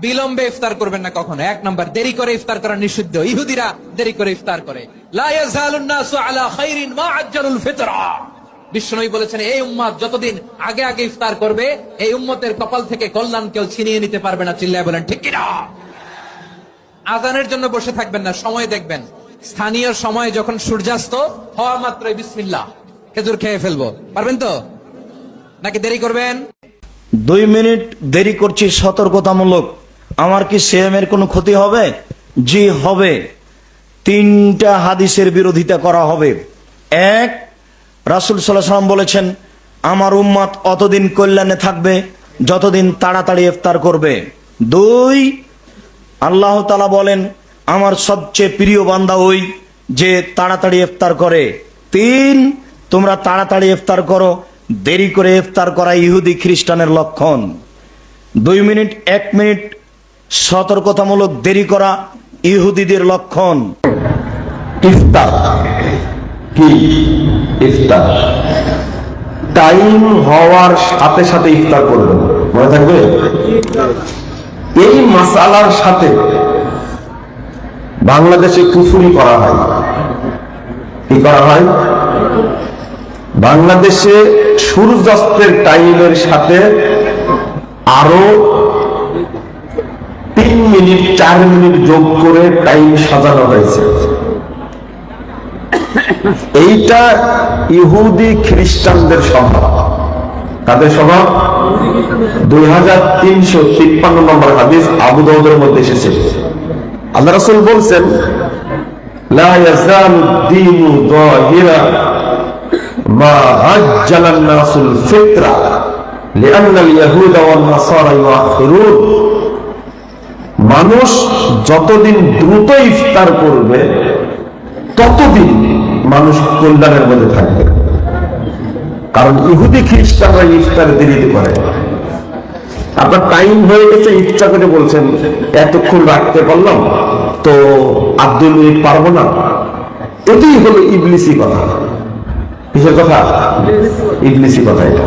বিলম্বে ইফতার করবেন না কখনো। এক নম্বর, দেরি করে ইফতার করা নিষিদ্ধ। ইহুদিরা দেরি করে ইফতার করে। বিষ্ণুই বলেছেন, এই উম্মত যতদিন আগে আগে ইফতার করবে, এই উম্মতের কপাল থেকে কল্যাণ কেউ ছিনিয়ে নিতে পারবে না। চিল্লায় বলেন, ঠিক কিনা? আজানের জন্য বসে থাকবেন না, সময় দেখবেন। স্থানীয় সময় যখন সূর্যাস্ত, হওয়া মাত্রই বিসমিল্লাহ। খেজুর খেয়ে ফেলব। পারবেন তো? নাকি দেরি করবেন? দুই মিনিট দেরি করছি, সতর্কতামূলক। আমার কি সিএমের কোনো ক্ষতি হবে? জি, হবে। তিনটা হাদিসের বিরোধিতা করা হবে। এক, রাসুল সাল্লাম বলেছেন, আমার উম্মাদ অতদিন কল্যাণে থাকবে, যতদিন তাড়াতাড়ি ইফতার করবে। দুই, আল্লাহ তালা বলেন, আমার সবচেয়ে প্রিয় বান্দা ওই যে তাড়াতাড়ি ইফতার করে। তিন, তোমরা তাড়াতাড়ি ইফতার করো, দেরি করে ইফতার করা ইহুদি খ্রিস্টানের লক্ষণ। দুই মিনিট, এক মিনিট সতর্কতামূলক দেরি করা ইহুদিদের লক্ষণ। ইফতার। কি ইফতার? টাইম হওয়ার সাথে সাথে ইফতার করবে মনে থাকবে? এই মাসালার সাথে বাংলাদেশে কুফুরি করা হয়। কি করা হয়? বাংলাদেশে সূর্যাস্তের টাইমের সাথে আরও তিন মিনিট, চার মিনিট যোগ করে টাইম সাজানো হয়েছে। এইটা ইহুদি খ্রিস্টানদের স্বভাব। তাদের স্বভাব? দুই হাজার তিনশো তিপ্পান্ন নম্বর হাদিস আবু মধ্যে এসেছে। আল্লাহ রাসুল বলছেন, লা মানুষ যতদিন দ্রুত ইফতার করবে, ততদিন মানুষ কল্যাণের মধ্যে থাকবে। কারণ ইহুদি খ্রিস্টানরা ইফতার দেরিতে করে। আপনার টাইম হয়ে গেছে ইচ্ছা করে বলছেন, এতক্ষণ রাখতে পারলাম, তো আর দুই মিনিট পারব না। এটাই হলো ইবলিসি কথা। কিসের কথা? ইবলিসি কথা এটা।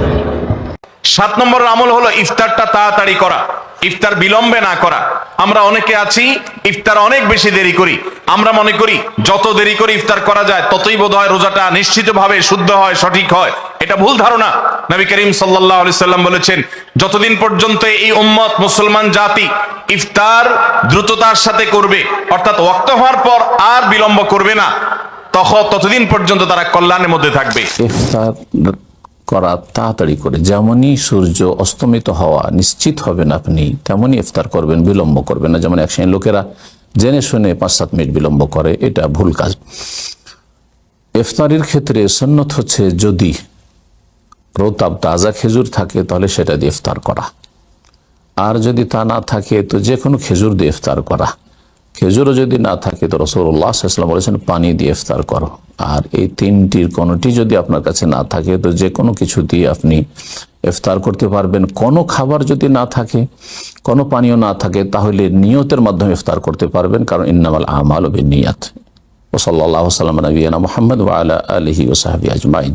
সাত নম্বর আমল হলো ইফতারটা তাড়াতাড়ি করা। ইফতার বিলম্বে না করা। আমরা অনেকে আছি, ইফতার অনেক বেশি দেরি করি। আমরা মনে করি, যত দেরি করে ইফতার করা যায়, ততই বোধ হয় রোজাটা নিশ্চিতভাবে শুদ্ধ হয়, সঠিক হয়। এটা ভুল ধারণা। নবী করিম সাল্লাম বলেছেন, যতদিন পর্যন্ত এই উম্মত মুসলমান জাতি ইফতার দ্রুততার সাথে করবে, অর্থাৎ ওয়াক্ত হওয়ার পর আর বিলম্ব করবে না তখন ততদিন পর্যন্ত তারা কল্যাণের মধ্যে থাকবে। করা তাড়াতাড়ি করে। যেমনই সূর্য অস্তমিত হওয়া নিশ্চিত হবেন আপনি, তেমনই ইফতার করবেন, বিলম্ব করবেন না। যেমন এক লোকেরা জেনে শুনে পাঁচ, সাত মিনিট বিলম্ব করে, এটা ভুল কাজ। ইফতারির ক্ষেত্রে সন্ন্যত হচ্ছে যদি রোতাব তাজা খেজুর থাকে, তাহলে সেটা দিয়ে ইফতার করা। আর যদি তা না থাকে, তো যে কোনো খেজুর দিয়ে ইফতার করা। খেজুরও যদি না থাকে তো রসুল্লাহ সাল্লাম বলেছেন, পানি দিয়ে ইফতার করো। আর এই তিনটির কোনোটি যদি আপনার কাছে না থাকে, তো যে কোনো কিছু দিয়ে আপনি ইফতার করতে পারবেন। কোনো খাবার যদি না থাকে, কোনো পানীয় না থাকে, তাহলে নিয়তের মাধ্যমে ইফতার করতে পারবেন। কারণ ইন্নামাল আমাল ও নিয়াত। ও সাল্লাহ সাল্লাম নবীনা মোহাম্মদ ওয়ালা আলহি ওসাহাবি আজমাইন।